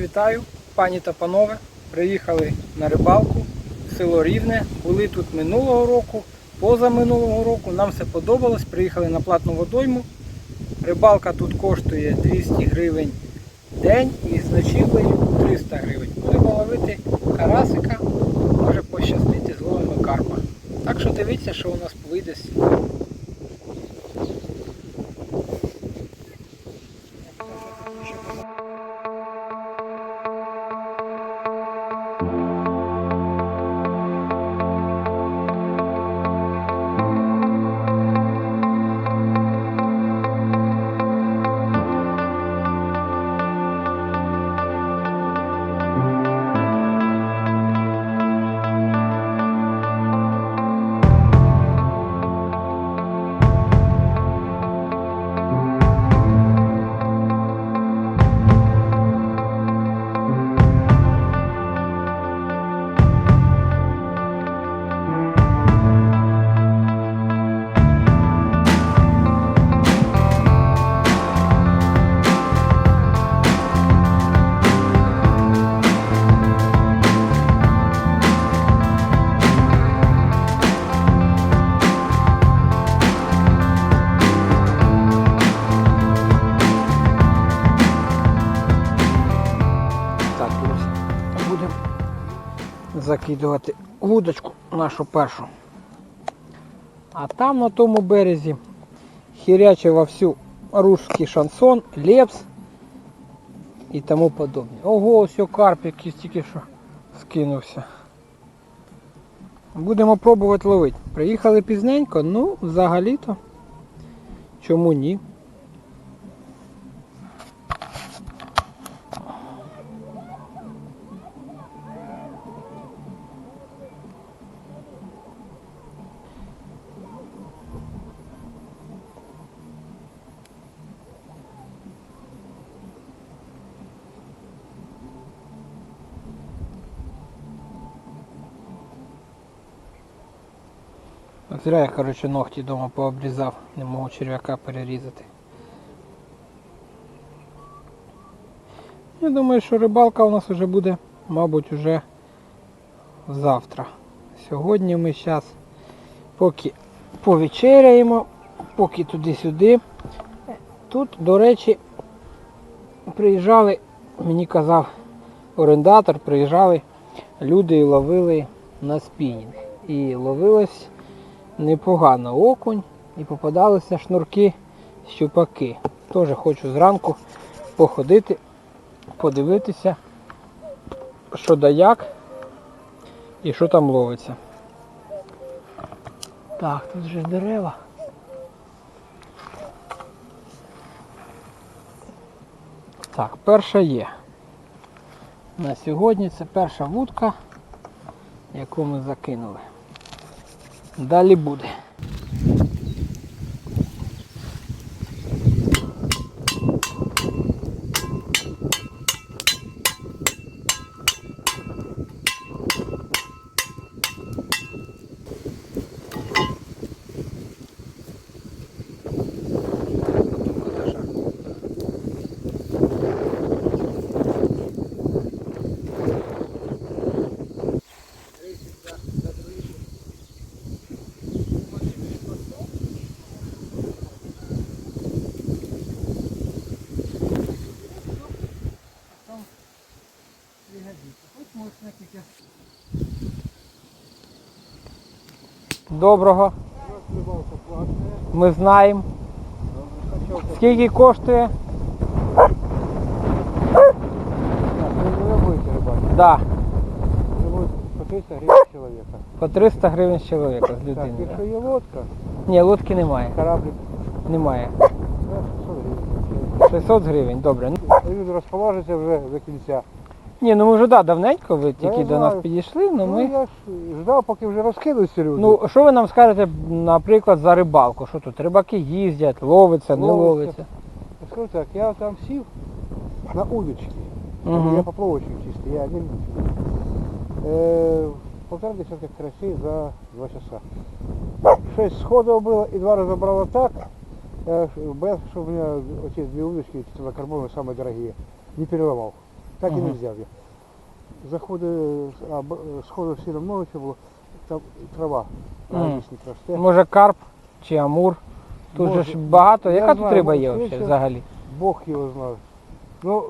Вітаю, пані та панове. Приїхали на рибалку село Рівне. Були тут минулого року, позаминулого року. Нам все подобалось. Приїхали на платну водойму. Рибалка тут коштує 200 гривень день і з ночівлею 300 гривень. Будемо ловити карасика, може пощастити зловимо карпа. Так що дивіться, що у нас вийде. з закидувати вудочку нашу першу. А там на тому березі хіряче вовсю русський шансон, лепс і тому подобне. Ого, о карп якийсь тільки що скинувся. Будемо пробувати ловити. Приїхали пізненько, ну взагалі-то чому ні? Зря я, коротше, ногті вдома пообрізав, не можу черв'яка перерізати. Я думаю, що рибалка у нас вже буде, мабуть, уже завтра. Сьогодні ми зараз поки повечеряємо, поки туди-сюди. Тут, до речі, приїжджали, мені казав орендатор, приїжджали люди і ловили на спінінг. І ловилось непогано окунь і попадалися шнурки, щупаки. Теж хочу зранку походити, подивитися, що да як і що там ловиться. Так, тут же дерева. Так, перша є. На сьогодні це перша вудка, яку ми закинули. Далі буде. Доброго. Ми знаємо. Скільки коштує? Вы будете рыбачить? Да, Это будет по 300 гривен с человека. по 300 гривень з чоловіка, з Так, людини. если да. є лодка, Ні, лодки немає. кораблик, Немає. да, 600 гривен. 600 гривень, добре. Ну, Люди розположаться вже до кінця. Ні, ну ми вже да, давненько ви тільки я до нас знаю. підійшли, ну Ну, ми. я ж ждав, поки вже розкидаються люди. Ну, що ви нам скажете, наприклад, за рибалку? Що тут? Рибаки їздять, ловиться, не Ловиться. ловиться. Я скажу так, я там сів на удочки. Угу. Я поплавочник чистий, я не люблю. Е, полтора десятка карасей за два часа. Шесть сходов было и два раза брало так. Я ж боялся, что у меня эти две удочки типа карбоновые самые дорогие. Не переломал. Так і не взяв я. Заходив, а б- сходив сіном ночі було, там трава, Мгм. росте. Може карп чи амур. Тут же Може. ж багато. Я Яка тут знаю, риба може, є вообще взагалі? Бог його знає. Ну,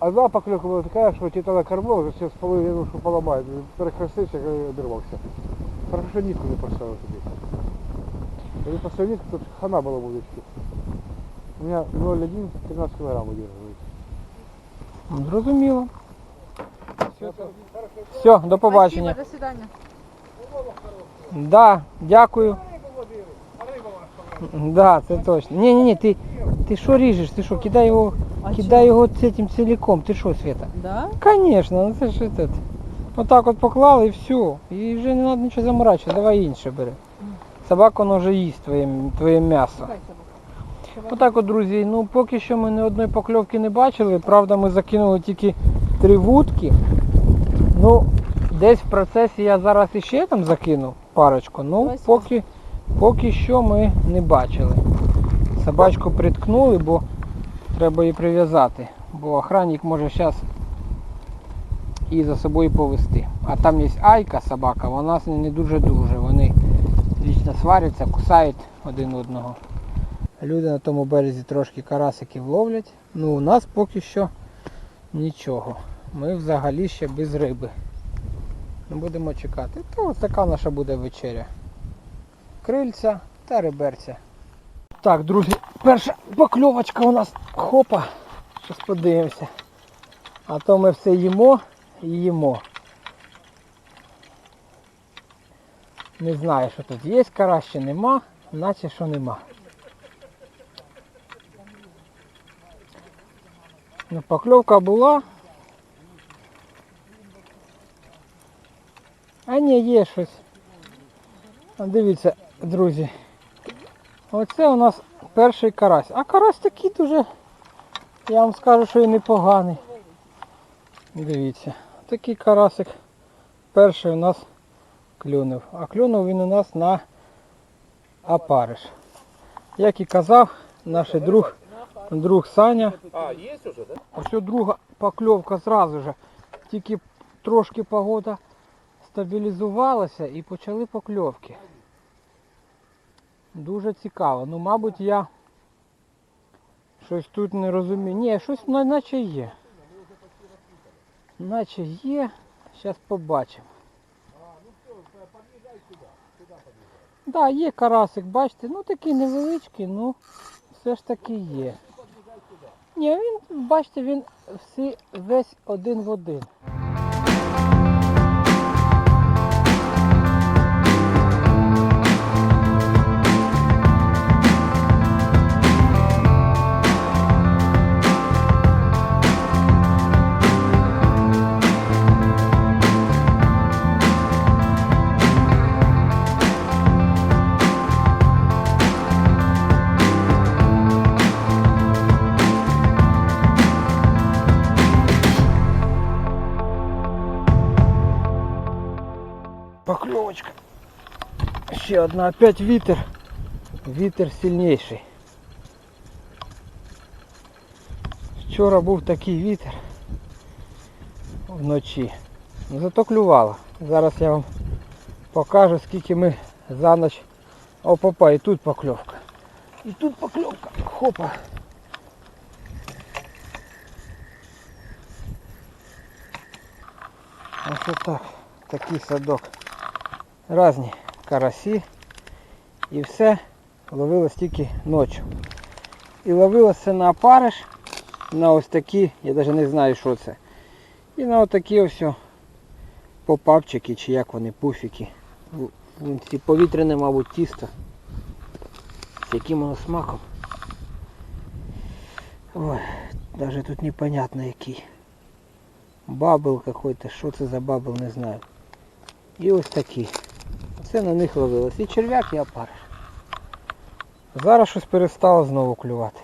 одна покльовка була така, що ті тоді кормив, вже все я думав, що поламає. Перехрестився і обірвався. Хорошо, що нитку не поставив тобі. Коли поставив нитку, тут хана була вудочки. У мене 0,1 13 кг удерживает. Ну, Зрозуміло. Все, до побачення. Спасибо, до свидания. Да, дякую. Да, це точно. Ні, ні, ні, ти, ти що ріжеш? Ти що, кидай його, А кидай його цим ціліком. Ти що, Света? Да? Конечно, ну це ж этот. Отак от поклали і все. І вже не треба нічого заморачувати, давай інше бери. Собака воно вже їсть твоє, твоє м'ясо. Отак от, друзі, ну поки що ми ні одної покльовки не бачили. Правда, ми закинули тільки три вудки. Ну, десь в процесі я зараз іще там закину парочку. Ну, поки, поки що ми не бачили. Собачку приткнули, бо треба її прив'язати. Бо охранник може зараз її за собою повести. А там є айка собака, вона не дуже друже. Вони вічно сваряться, кусають один одного. Люди на тому березі трошки карасиків ловлять. Ну у нас поки що нічого. Ми взагалі ще без риби. Не будемо чекати. То ось така наша буде вечеря. Крильця та риберця. Так, друзі, перша покльовочка у нас. Хопа. Щось подивимося. А то ми все їмо і їмо. Не знаю, що тут є карась чи нема, наче що нема. Ну, покльовка була. А ні, є щось. Дивіться, друзі. Оце у нас перший карась. А карась такий дуже, я вам скажу, що і непоганий. Дивіться, такий карасик перший у нас клюнув. А клюнув він у нас на опариш. Як і казав, наш друг, друг Саня. А, есть уже, да? Ось друга покльовка зразу же. Тільки трошки погода стабілізувалася і почали покльовки. Дуже цікаво. Ну, мабуть, я щось тут не розумію. Ні, щось наче є. Наче є. Зараз побачимо. Так, да, є карасик, бачите, ну такий невеличкий, ну все ж таки є. Ні, він, бачите, він всі, весь один в один. Ще одна, опять вітер. Вітер сильніший. Вчора був такий вітер вночі. Ну, Зато клювало. Зараз я вам покажу, скільки ми за ніч. Опа, і тут покльовка. І тут покльовка. Хопа. Ось отак. Такий садок. Разні Карасі. І все ловилось тільки ночі. І ловилося на опариш, на ось такі, я навіть не знаю, що це. І на отакі ось попапчики, чи як вони, пуфіки. Ці повітряне, мабуть, тісто. З яким воно смаком. Ой, навіть тут непонятно який. Бабл какой-то, що це за бабл, не знаю. І ось такі. Це на них ловилось. І черв'як, і опариш. Зараз щось перестало знову клювати.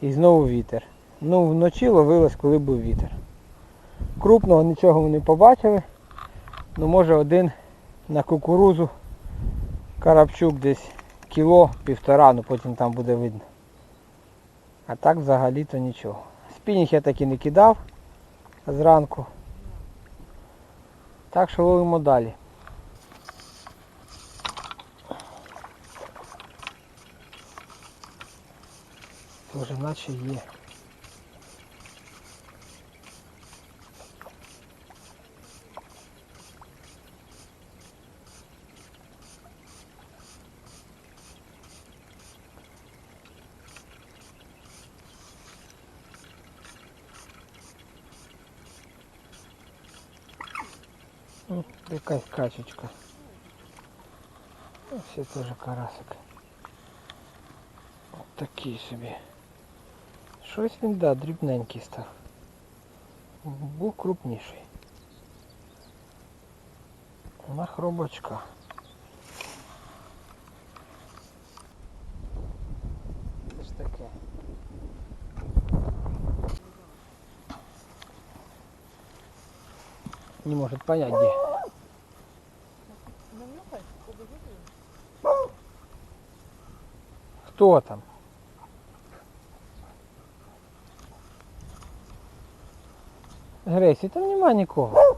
І знову вітер. Ну вночі ловилось, коли був вітер. Крупного нічого ми не побачили. Ну може один на кукурузу карапчук десь кіло, півтора, ну потім там буде видно. А так взагалі-то нічого. Спінінг я так і не кидав. зранку. Так що ловимо далі. Тоже наче є. Якась це теж карасик. От такий собі. Щось він, да, дрібненький став. Був крупніший. На хробачка. Це ж таке. Не может понять где. Кто там? агресії, там нема нікого.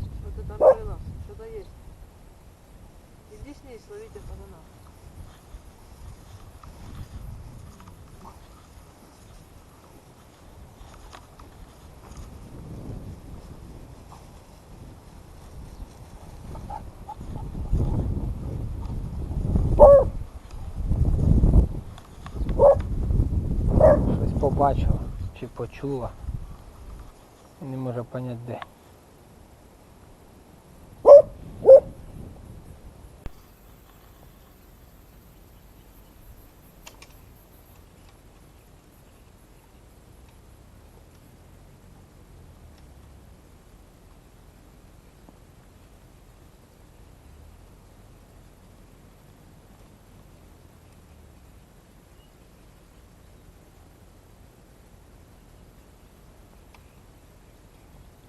Що ти там принес? Що то є? Іди з неї, словіть банана. Бачу. Почула. Не може поняти де.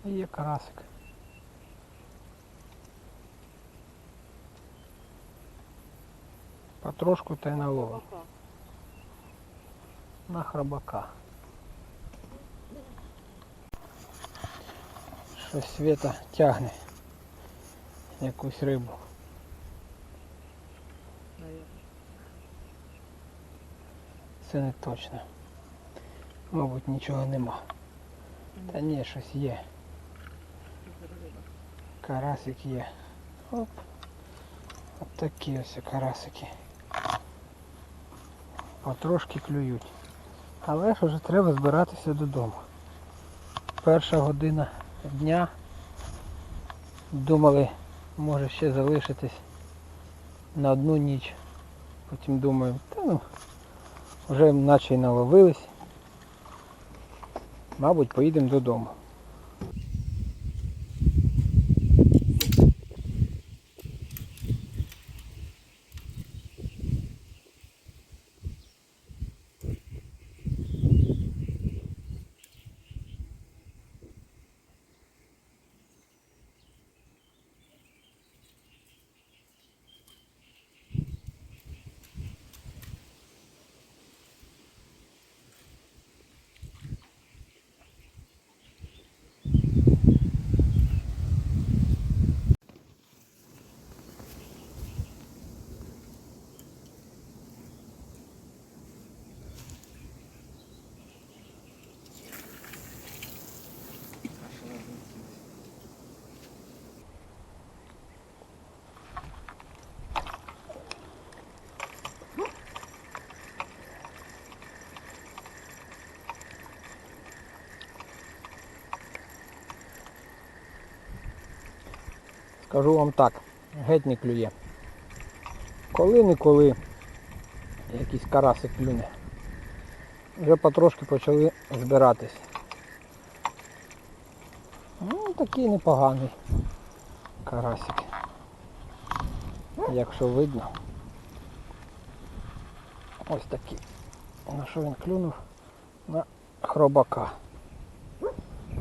Є карасик. Потрошку та й наловив. На храбака. Щось світа тягне якусь рибу. Це не точно. Мабуть, нічого нема. Та ні, щось є. Карасик є. Оп. От такі ось карасики. Потрошки клюють. Але ж вже треба збиратися додому. Перша година дня. Думали, може ще залишитись на одну ніч. Потім думаю, та ну, вже наче й наловились. Мабуть, поїдемо додому. Скажу вам так, геть не клює. Коли-неколи якийсь карасик клюне. Вже потрошки почали збиратись. Ну, такий непоганий карасик. Якщо видно. Ось такий. На що він клюнув? На хробака.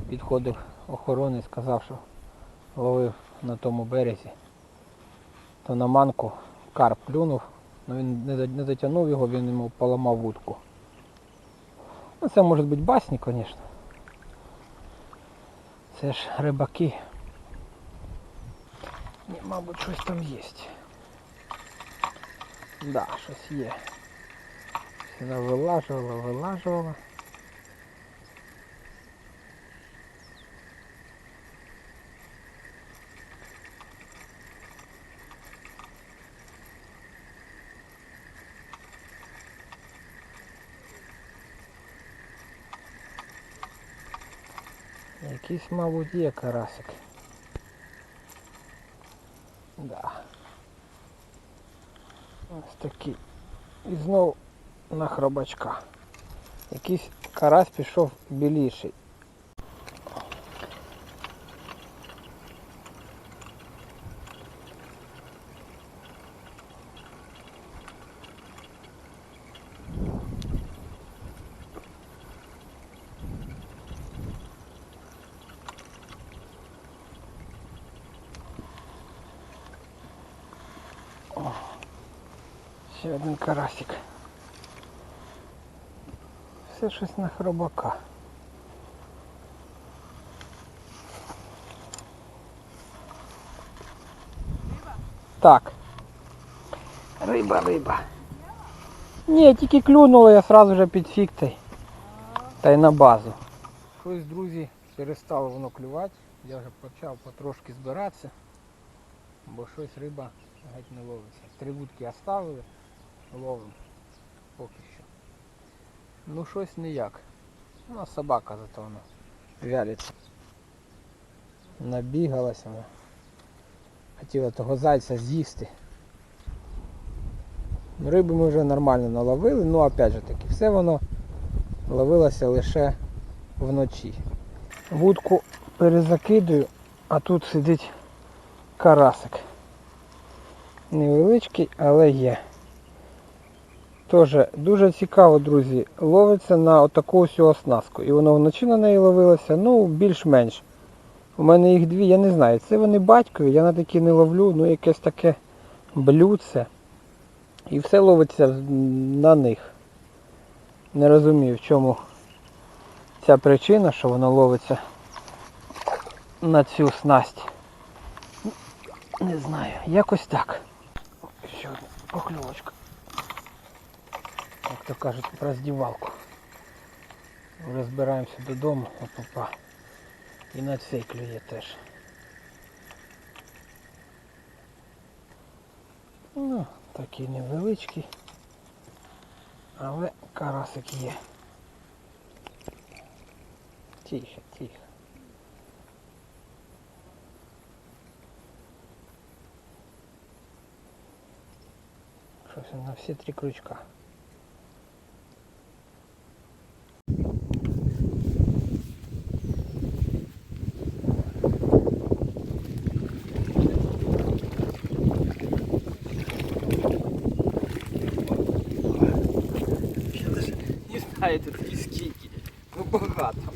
Підходив охоронець, сказав, що ловив на тому березі, то на манку карп клюнув, але він не до- дотягнув його, він йому поламав вудку. Ну, це може бути басні, звісно. Це ж рибаки. Ні, мабуть, щось там є. Да, щось є. Вона вилажувала, вилажувала. Якийсь, мабуть, карасик. Да. Ось такий. І знову на хробачка. Якийсь карась пішов біліший. Ще один карасик. Все щось на хробака. Так. Риба, риба. Ні, тільки клюнуло, я сразу же під фіктой. Та й на базу. Щось, друзі, перестало воно клювати. Я вже почав потрошки збиратися, бо щось риба геть не ловиться. Три вудки оставили, ловимо поки. Ну щось ніяк. Ну, а собака зато вона вялиться. Набігалася вона. Хотіла того зайця з'їсти. Риби ми вже нормально наловили, ну опять же таки, все воно ловилося лише вночі. Вудку перезакидую, а тут сидить карасик. Невеличкий, але є. Тоже дуже цікаво, друзі. Ловиться на отаку ось оснастку. І воно вночі на неї ловилося, ну, більш-менш. У мене їх дві, я не знаю. Це вони батькові, я на такі не ловлю, ну якесь таке блюдце. І все ловиться на них. Не розумію, в чому ця причина, що воно ловиться на цю снасть. Не знаю, якось так. Ще одна покльовочка. Як то кажуть, про роздівалку. Вже збираємося додому, опа. І на цей клює теж. Ну, такий невеличкий. Але карасик є. Тихо, тихо. Щось на всі три крючка. Не знаю тут і скільки. Ну багато.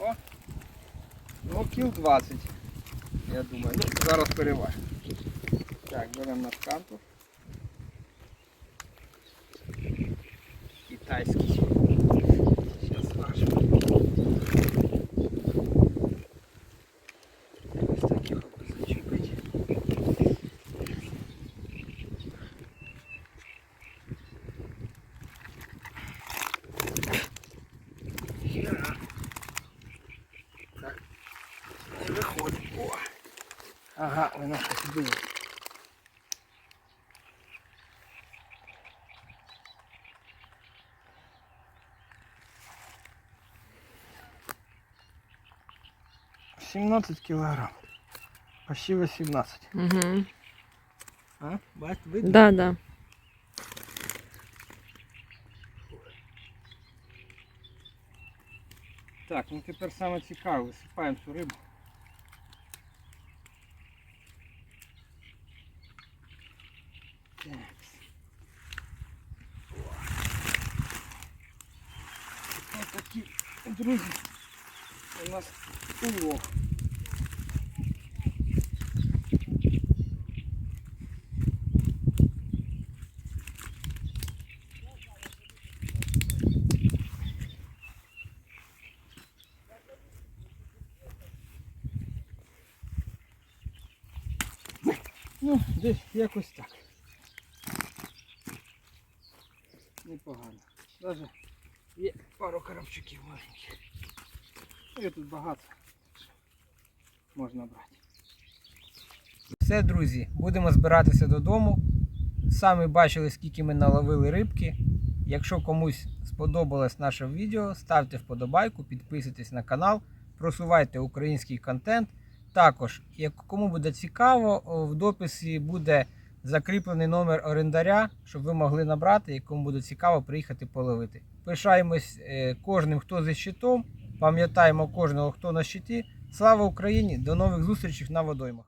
О! Ну кіл 20. Я думаю. Ну, зараз переважимо. Так, беремо на карту. Ага, вона щось дує. Сімнадцять кілограм. Почти 18. Угу. А? Бать, видно? Да, да. Так, ну тепер саме цікаве, висипаємо цю рибу. Якось так. Непогано. Даже є пару коробчиків маленьких. І тут багато. Можна брати. Все, друзі, будемо збиратися додому. Самі бачили, скільки ми наловили рибки. Якщо комусь сподобалось наше відео, ставте вподобайку, підписуйтесь на канал, просувайте український контент. Також, як кому буде цікаво, в дописі буде закріплений номер орендаря, щоб ви могли набрати, і кому буде цікаво приїхати половити. Пишаємось е, кожним, хто за щитом, пам'ятаємо кожного, хто на щиті. Слава Україні! До нових зустрічей на водоймах!